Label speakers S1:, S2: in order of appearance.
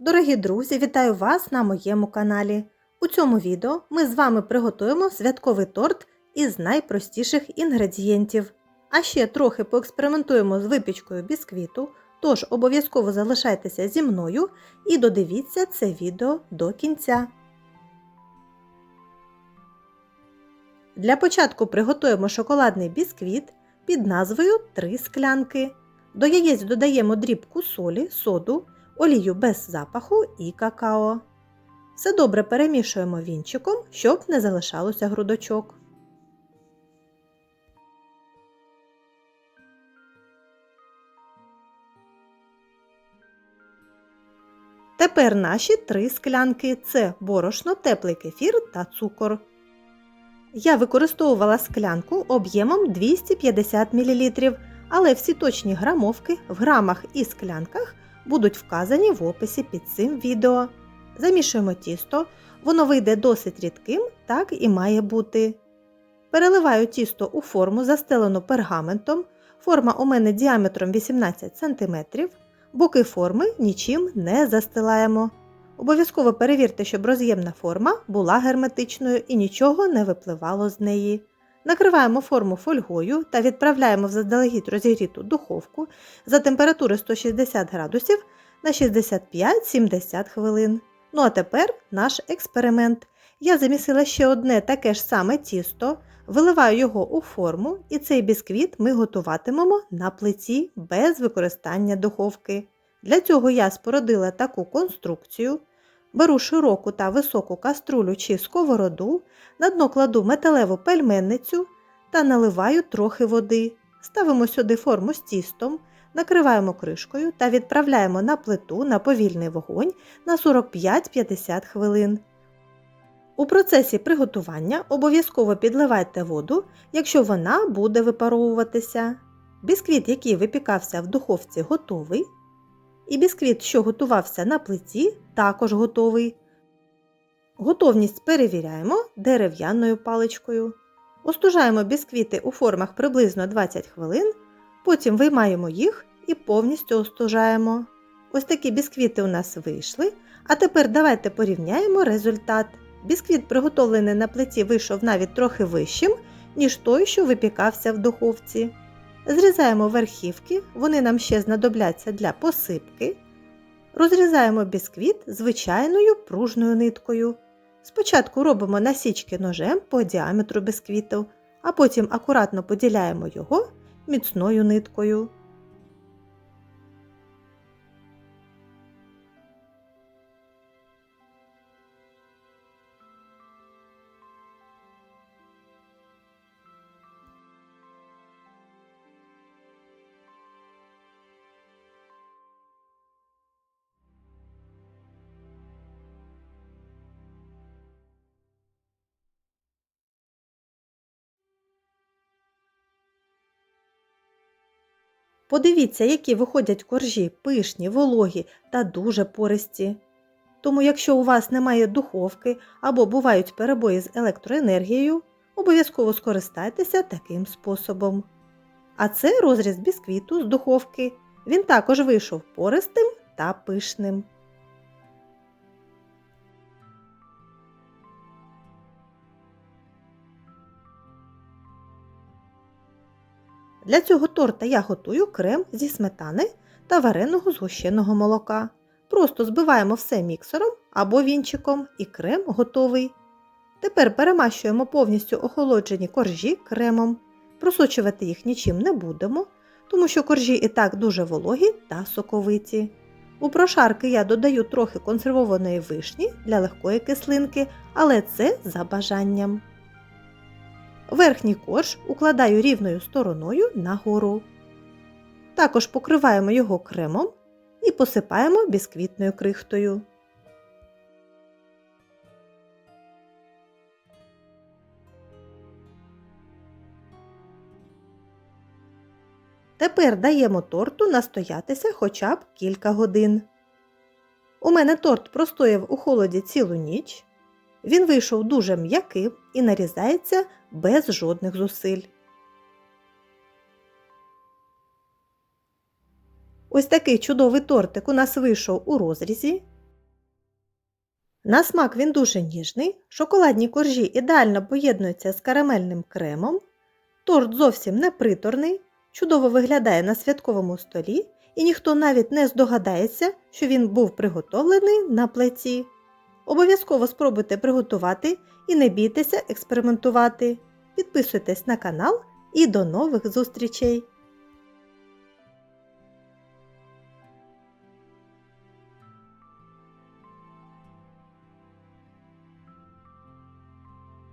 S1: Дорогі друзі, вітаю вас на моєму каналі. У цьому відео ми з вами приготуємо святковий торт із найпростіших інгредієнтів. А ще трохи поекспериментуємо з випічкою бісквіту, тож обов'язково залишайтеся зі мною і додивіться це відео до кінця. Для початку приготуємо шоколадний бісквіт під назвою 3 склянки. До яєць додаємо дрібку солі, соду, олію без запаху і какао. Все добре перемішуємо вінчиком, щоб не залишалося грудочок. Тепер наші три склянки це борошно, теплий кефір та цукор. Я використовувала склянку об'ємом 250 мл, але всі точні грамовки в грамах і склянках будуть вказані в описі під цим відео. Замішуємо тісто, воно вийде досить рідким, так і має бути. Переливаю тісто у форму, застелену пергаментом. Форма у мене діаметром 18 см. Боки форми нічим не застилаємо. Обов'язково перевірте, щоб роз'ємна форма була герметичною і нічого не випливало з неї. Накриваємо форму фольгою та відправляємо в заздалегідь розігріту духовку за температури 160 градусів на 65-70 хвилин. Ну а тепер наш експеримент. Я замісила ще одне таке ж саме тісто, виливаю його у форму, і цей бісквіт ми готуватимемо на плиті без використання духовки. Для цього я спородила таку конструкцію. Беру широку та високу каструлю чи сковороду, на дно кладу металеву пельменницю та наливаю трохи води. Ставимо сюди форму з тістом, накриваємо кришкою та відправляємо на плиту на повільний вогонь на 45-50 хвилин. У процесі приготування обов'язково підливайте воду, якщо вона буде випаровуватися. Бісквіт, який випікався в духовці, готовий. І бісквіт, що готувався на плиті, також готовий. Готовність перевіряємо дерев'яною паличкою. Остужаємо бісквіти у формах приблизно 20 хвилин, потім виймаємо їх і повністю остужаємо. Ось такі бісквіти у нас вийшли. А тепер давайте порівняємо результат. Бісквіт, приготовлений на плиті, вийшов навіть трохи вищим, ніж той, що випікався в духовці. Зрізаємо верхівки, вони нам ще знадобляться для посипки. Розрізаємо бісквіт звичайною пружною ниткою. Спочатку робимо насічки ножем по діаметру бісквіту, а потім акуратно поділяємо його міцною ниткою. Подивіться, які виходять коржі пишні, вологі та дуже пористі. Тому, якщо у вас немає духовки або бувають перебої з електроенергією, обов'язково скористайтеся таким способом. А це розріз бісквіту з духовки. Він також вийшов пористим та пишним. Для цього торта я готую крем зі сметани та вареного згущеного молока. Просто збиваємо все міксером або вінчиком і крем готовий. Тепер перемащуємо повністю охолоджені коржі кремом. Просочувати їх нічим не будемо, тому що коржі і так дуже вологі та соковиті. У прошарки я додаю трохи консервованої вишні для легкої кислинки, але це за бажанням. Верхній корж укладаю рівною стороною нагору. Також покриваємо його кремом і посипаємо бісквітною крихтою. Тепер даємо торту настоятися хоча б кілька годин. У мене торт простояв у холоді цілу ніч. Він вийшов дуже м'яким і нарізається без жодних зусиль. Ось такий чудовий тортик у нас вийшов у розрізі. На смак він дуже ніжний, шоколадні коржі ідеально поєднуються з карамельним кремом, торт зовсім не приторний, чудово виглядає на святковому столі, і ніхто навіть не здогадається, що він був приготовлений на плиті. Обов'язково спробуйте приготувати і не бійтеся експериментувати. Підписуйтесь на канал і до нових зустрічей!